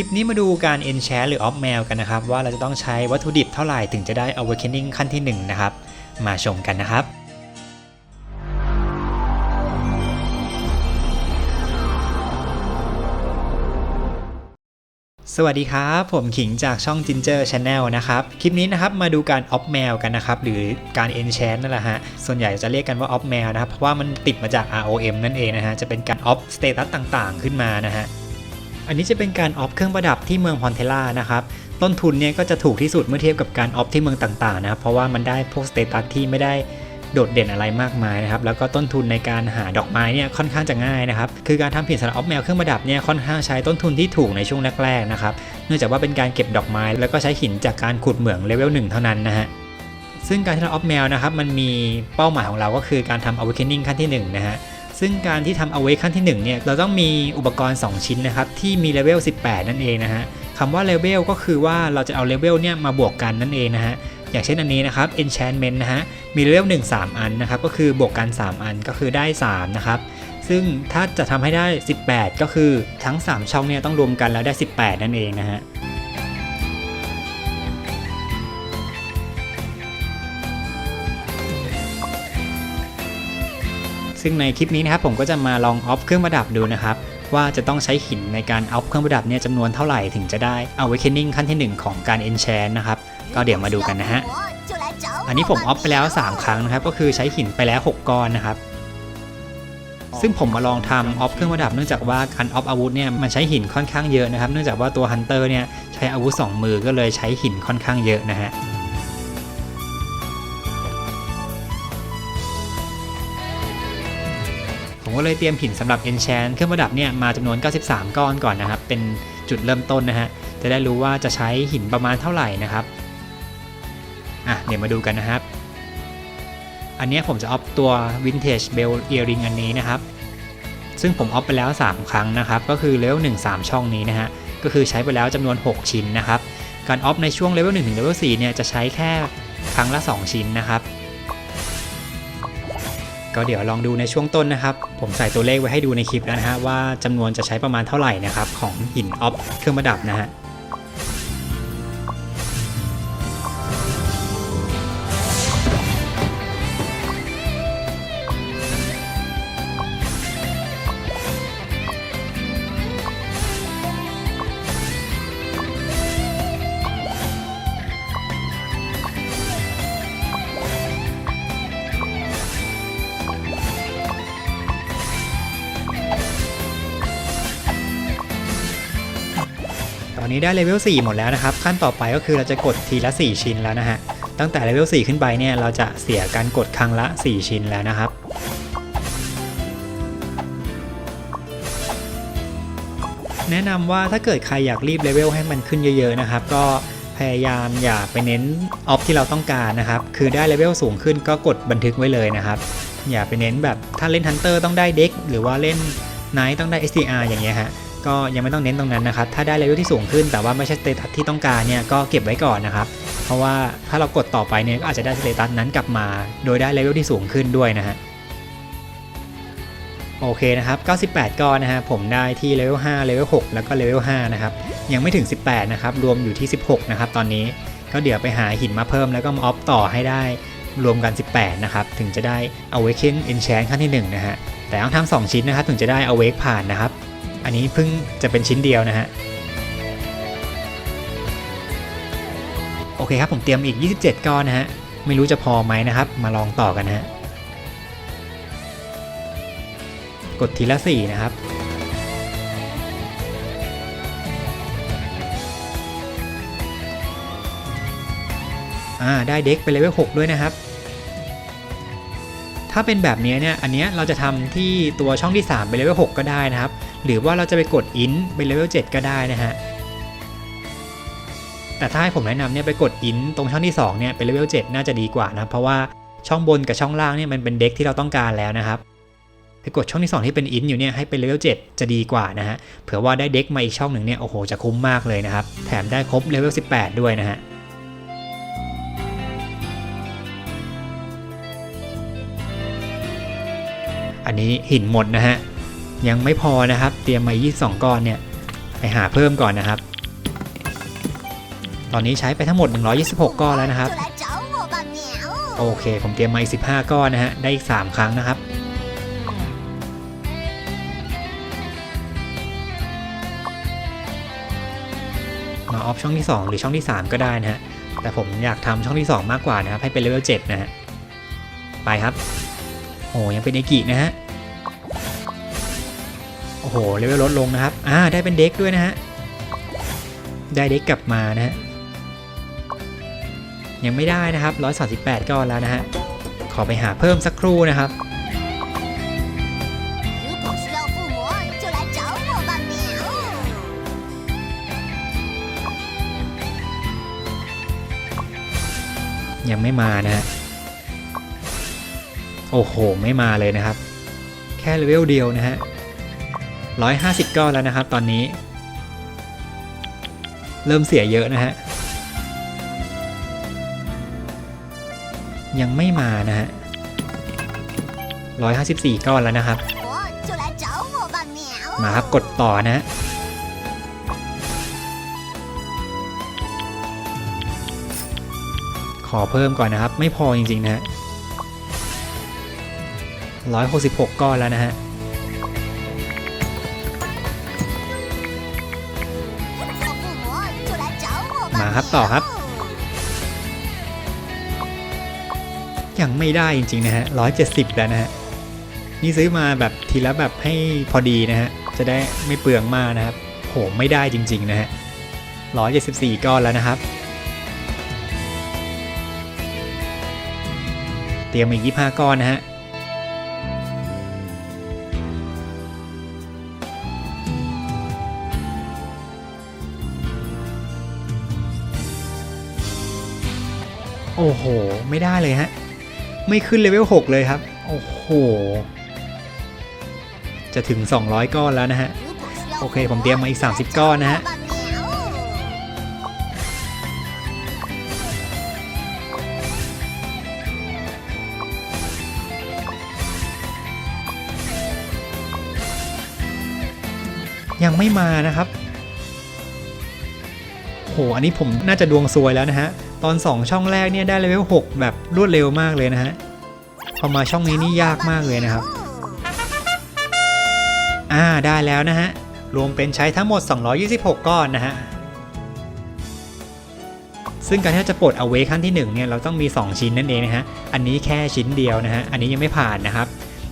คลิปนี้มาดูการ enchant หรือ off mail กันนะครับ ว่าเราจะต้องใช้วัตถุดิบเท่าไหร่ถึงจะได้ awakening ขั้นที่ 1 นะครับ มาชมกันนะครับสวัสดีครับ ผมขิงจากช่อง Ginger Channel นะครับ คลิปนี้นะครับมาดูการ off mail กันนะครับ หรือการ enchant นั่นแหละฮะ ส่วนใหญ่จะเรียกกันว่า off mail นะครับ เพราะว่ามันติดมาจาก ROM นั่นเองนะฮะ จะเป็นการ off status ต่างๆ ขึ้นมานะฮะ อันนี้จะเป็นการออฟเครื่องประดับที่เมืองพอนเทล่านะครับ ต้นทุนเนี่ยก็จะถูกที่สุดเมื่อเทียบกับการออฟที่เมืองต่างๆนะครับเพราะว่ามันได้พวกสเตตัสที่ไม่ได้โดดเด่นอะไรมากมายนะครับ แล้วก็ต้นทุนในการหาดอกไม้เนี่ยค่อนข้างจะง่ายนะครับ คือการทำผิดสำหรับออฟแมวเครื่องประดับเนี่ยค่อนข้างใช้ต้นทุนที่ถูกในช่วงแรกๆนะครับ เนื่องจากว่าเป็นการเก็บดอกไม้ แล้วก็ใช้หินจากการขุดเหมืองเลเวลหนึ่งเท่านั้นนะฮะ ซึ่งการที่เราออฟแมวนะครับมันมีเป้าหมายของเราก็คือการทำ awakening ขั้นที่หนึ่งนะฮะ ซึ่งการที่ทำ awake ขั้นที่ 1 เนี่ย เราต้องมีอุปกรณ์ 2 ชิ้นนะครับ ที่มีเลเวล 18 นั่นเองนะฮะคำว่าเลเวลก็คือว่าเราจะเอาเลเวลเนี่ยมาบวกกันนั่นเองนะฮะอย่างเช่นอันนี้นะครับ enchantment นะฮะ มีเลเวล1 3 อันนะครับ ก็คือบวกกัน 3 อันก็คือได้ 3 นะครับ ซึ่งถ้าจะทำให้ได้ 18 ก็คือทั้ง 3 ช่องเนี่ยต้องรวมกันแล้วได้ 18 นั่นเองนะฮะ ซึ่งในคลิปนี้นะครับผมก็จะมาลองออฟเครื่องประดับดูนะครับว่าจะต้องใช้หินในการออฟเครื่องประดับเนี่ยจำนวนเท่าไหร่ถึงจะได้ awakening ขั้นที่ 1 ของการ enchant นะครับก็เดี๋ยวมาดูกันนะฮะอันนี้ผมออฟไปแล้ว 3 ครั้งนะครับก็คือใช้หินไปแล้ว 6 ก้อนนะครับซึ่งผมมาลองทำออฟเครื่องประดับเนื่องจากว่าการออฟอาวุธเนี่ยมันใช้หินค่อนข้างเยอะนะครับเนื่องจากว่าตัวฮันเตอร์เนี่ยใช้อาวุธ 2 มือก็เลยใช้หินค่อนข้างเยอะนะฮะ ก็เลยเตรียมหินสำหรับ enchant เครื่องประดับเนี่ยมาจำนวน 93 ก้อนก่อนนะครับ เป็นจุดเริ่มต้นนะฮะ จะได้รู้ว่าจะใช้หินประมาณเท่าไหร่นะครับ อะ เดี๋ยวมาดูกันนะครับ อันนี้ผมจะออฟตัว vintage bell earring อันนี้นะครับ ซึ่งผมออฟไปแล้ว 3 ครั้งนะครับ ก็คือเลเวล1 3 ช่องนี้นะฮะ ก็คือใช้ไปแล้วจำนวน 6 ชิ้นนะครับ การออฟในช่วงเลเวล1ถึงเลเวล4เนี่ยจะใช้แค่ครั้งละ 2 ชิ้นนะครับ ก็เดี๋ยวลองดูในช่วงต้นนะครับ ผมใส่ตัวเลขไว้ให้ดูในคลิปแล้วนะฮะว่าจำนวนจะใช้ประมาณเท่าไหร่นะครับของหินออฟเครื่องประดับนะฮะ อนนี้ได้เลเวล4หมดแล้วนะครับ ขั้นต่อไปก็คือเราจะกดทีละ 4 ชิ้นแล้วนะฮะ ตั้งแต่เลเวล4ขึ้นไปเนี่ยเราจะเสียการกดครั้งละ 4 ชิ้นแล้วนะครับแนะนำว่าถ้าเกิดใครอยากรีบเลเวลให้มันขึ้นเยอะๆนะครับ ก็พยายามอย่าไปเน้นออฟที่เราต้องการนะครับ คือได้เลเวลสูงขึ้นก็กดบันทึกไว้เลยนะครับ อย่าไปเน้นแบบถ้าเล่นฮันเตอร์ต้องได้เด็กหรือว่าเล่นไนท์ต้องได้ STR อย่างเงี้ยฮะ ก็ยังไม่ต้องเน้นตรงนั้นนะครับ ถ้าได้เลเวลที่สูงขึ้น แต่ว่าไม่ใช่สเตตัสที่ต้องการเนี่ยก็เก็บไว้ก่อนนะครับ เพราะว่าถ้าเรากดต่อไปเนี่ยก็อาจจะได้สเตตัสนั้นกลับมา โดยได้เลเวลที่สูงขึ้นด้วยนะฮะโอเคนะครับ 98 ก้อนนะฮะผมได้ที่เลเวล 5 เลเวล 6 แล้วก็เลเวล 5 นะครับ ยังไม่ถึง 18 นะครับ รวมอยู่ที่ 16 นะครับ ตอนนี้ ก็เดี๋ยวไปหาหินมาเพิ่มแล้วก็มาออฟต่อให้ได้รวมกัน 18 นะครับ ถึงจะได้ Awaken Enchant ขั้นที่ 1 นะฮะ แต่ต้องทำ2ชิ้นนะครับ ถึงจะได้ Awake ผ่านนะครับ อันนี้เพิ่งจะเป็นชิ้นเดียวนะฮะโอเคครับผมเตรียมอีก 27 ก้อนนะฮะไม่รู้จะพอไหมนะครับ มาลองต่อกันนะฮะกดทีละ 4 นะครับ อ่า ได้เด็กไปเลเวล 6 ด้วยนะครับ ถ้าเป็นแบบนี้เนี่ย อันเนี้ยเราจะทำที่ตัวช่องที่ 3 ไปเลเวล 6 ก็ได้นะครับ หรือว่าเราจะไปกดอินไปเลเวล7ก็ได้นะฮะแต่ถ้าให้ผมแนะนำเนี่ยไปกดอินตรงช่องที่2เนี่ยไปเลเวล7น่าจะดีกว่านะเพราะว่าช่องบนกับช่องล่างเนี่ยมันเป็นเด็กที่เราต้องการแล้วนะครับไปกดช่องที่ 2 ที่เป็นอินอยู่เนี่ยให้เป็นเลเวล7จะดีกว่านะฮะเผื่อว่าได้เด็กมาอีกช่องหนึ่งเนี่ยโอ้โหจะคุ้มมากเลยนะครับแถมได้ครบเลเวล18 ด้วยนะฮะอันนี้หินหมดนะฮะ ยังไม่พอนะครับ เตรียมมา 22 ก้อนเนี่ย ไปหาเพิ่มก่อนนะครับ ตอนนี้ใช้ไปทั้งหมด 126 ก้อนแล้วนะครับ โอเค ผมเตรียมมาอีก15 ก้อนนะฮะ ได้อีก 3 ครั้งนะครับมาออฟช่องที่ 2 หรือช่องที่ 3 ก็ได้นะฮะ แต่ผมอยากทำช่องที่ 2 มากกว่านะครับ ให้เป็นเลเวล7นะฮะ ไปครับ โอ้ยังเป็นเอกินะฮะ โอ้โหเลเวลลดลงนะครับ อ่า ได้เป็นเด็กด้วยนะฮะ ได้เด็กกลับมานะฮะ ยังไม่ได้นะครับ 138 ก้อนแล้วนะฮะ ขอไปหาเพิ่มสักครู่นะครับ ยังไม่มานะฮะ โอ้โห ไม่มาเลยนะครับ แค่เลเวลเดียวนะฮะ 150 ก้อนแล้วนะครับ ตอนนี้ เริ่มเสียเยอะนะฮะ ยังไม่มานะฮะ 154 ก้อนแล้วนะครับ มาครับกดต่อนะขอเพิ่มก่อนนะครับ ไม่พอจริงๆนะฮะ166 ก้อนแล้วนะฮะ ครับต่อครับ ยังไม่ได้จริง ๆ นะฮะ170แล้วนะฮะ นี่ซื้อมาแบบทีละแบบให้พอดีนะฮะ จะได้ไม่เปลืองมากนะครับ โหไม่ได้จริง ๆ นะฮะ174ก้อนแล้วนะครับ เตรียมอีก25ก้อนนะฮะ โอ้โห ไม่ได้เลยฮะ ไม่ขึ้นเลเวล6เลยครับ โอ้โห จะถึง 200 ก้อนแล้วนะฮะ โอเค ผมเตรียมมาอีก 30 ก้อนนะฮะ ยังไม่มานะครับโหอันนี้ผมน่าจะดวงซวยแล้วนะฮะ ตอน 2 ช่องแรกเนี่ยได้เลเวล6แบบรวดเร็วมากเลยนะฮะ พอมาช่องนี้นี่ยากมากเลยนะครับ อ่าได้แล้วนะฮะ รวมเป็นใช้ทั้งหมด 226 ก้อนนะฮะ ซึ่งการที่จะปลดเอาเวขั้นที่1เนี่ยเราต้องมี 2 ชิ้นนั่นเองนะฮะ อันนี้แค่ชิ้นเดียวนะฮะ อันนี้ยังไม่ผ่านนะครับ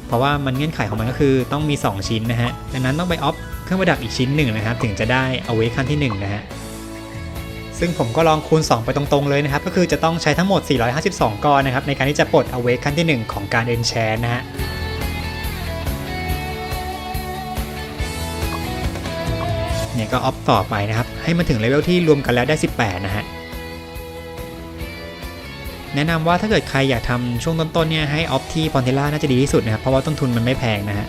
เพราะว่ามันเงื่อนไขของมันก็คือต้องมี 2 ชิ้นนะฮะ ดังนั้นต้องไปออฟเครื่องประดับอีกชิ้นหนึ่งนะครับถึงจะได้เอาเวขั้นที่1นะฮะ ซึ่งผมก็ลองคูณ 2 ไปตรงๆเลยนะครับ ก็คือจะต้องใช้ทั้งหมด 452 ก้อนนะครับ ในการที่จะปลดเอาเวขั้นที่ 1 ของการเอนแชนนะฮะเนี่ยก็ออฟต่อไปนะครับ ให้มันถึงเลเวลที่รวมกันแล้วได้ 18 นะฮะ แนะนำว่าถ้าเกิดใครอยากทำช่วงต้นๆเนี่ยให้ออฟที่พอนเทล่าน่าจะดีที่สุดนะครับ เพราะว่าต้นทุนมันไม่แพงนะฮะ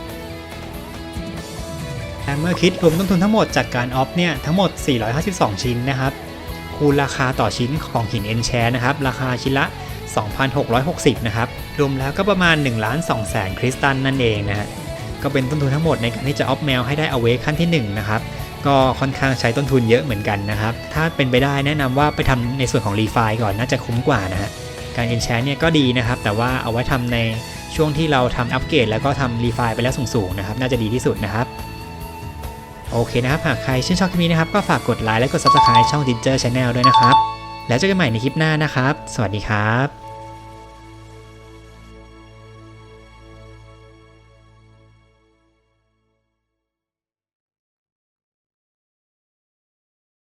แต่เมื่อคิดรวมต้นทุนทั้งหมดจากการออฟเนี่ยทั้งหมด 452 ชิ้นนะครับ คูณราคาต่อชิ้นของหินเอ็นแชนะครับ ราคาชิ้นละ 2,660 นะครับ รวมแล้วก็ประมาณ1ล้าน2แสนคริสตัลนั่นเองนะฮะก็เป็นต้นทุนทั้งหมดในการที่จะออฟแมวให้ได้เอาเวขั้นที่ 1 นะครับ ก็ค่อนข้างใช้ต้นทุนเยอะเหมือนกันนะครับ ถ้าเป็นไปได้แนะนำว่าไปทำในส่วนของรีไฟก่อนน่าจะคุ้มกว่านะฮะการเอ็นแชนเนี่ยก็ดีนะครับ แต่ว่าเอาไว้ทำในช่วงที่เราทำอัปเกรดแล้วก็ทำรีไฟไปแล้วสูงๆนะครับ น่าจะดีที่สุดนะครับ โอเคนะครับ หากใครชื่นชอบคลิปนี้นะครับ ก็ฝากกดไลค์และกด Subscribe ช่อง Ginger Channel ด้วยนะครับ แล้วเจอกันใหม่ในคลิปหน้านะครับ สวัสดีครับ